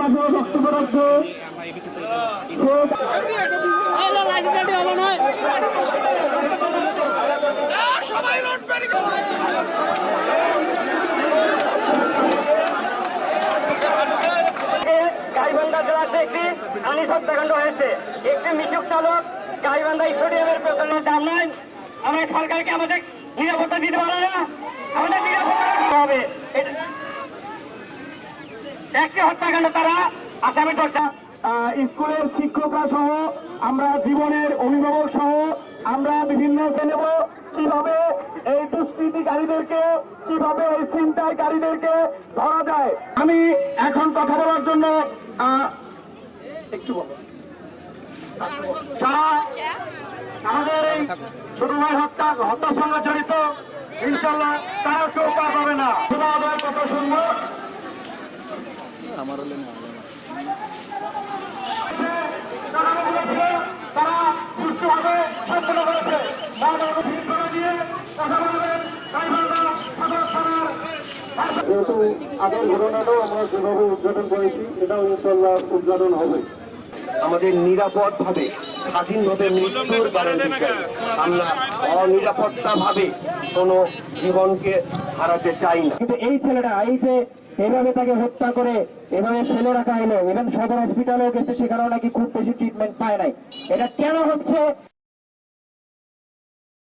মাঝে বক্তব্য রাখছে গাইবান্ধা জেলাতে একটি আনিস হত্যাকাণ্ড হয়েছে একটি মিশুক চালক গাইবান্ধা স্টেডিয়ামের পেছনে নয় আমরা সরকারকে আমাদের নিরাপত্তা দিতে পারে না আমাদের নিরাপত্তা দিতে হবে। একটি হত্যাকাণ্ড তারা। আসামি চর্চা স্কুলের শিক্ষকরা সহ, আমরা জীবনের অভিভাবক সহ, আমরা বিভিন্ন নেব কীভাবে এই দুষ্কৃতিকারীদেরকে, কীভাবে এই ছিনতাইকারীদেরকে ধরা যায়? আমি এখন কথা বলার জন্য একটু যারা আমাদের এই ছোট ভাই হত্যা, হত্যার সঙ্গে জড়িত ইনশাল্লাহ তারা কেউ পার পাবে না। কথা শুনব তারা বলেছে, তারা সুষ্ঠুভাবে সম্পন্ন করেছে মহানগর ভিড় করে দিয়ে কথা বলবেন সদর থানার যেহেতু আগের ঘটনাটাও আমরা যেভাবে উদ্ঘাটন করেছি, এটাও ইনশাল্লাহ উদ্ঘাটন হবে। আমাদের নিরাপদ ভাবে স্বাধীনভাবে মৃত্যুর চাই আমরা অনিরাপত্তা ভাবে কোনো জীবনকে হারাতে চাই না। কিন্তু এই ছেলেটা, এই যে এভাবে তাকে হত্যা করে, এভাবে ফেলে রাখা হলো এবং সদর হসপিটালেও গেছে, সেখানেও নাকি খুব বেশি ট্রিটমেন্ট পায় নাই। এটা কেন হচ্ছে?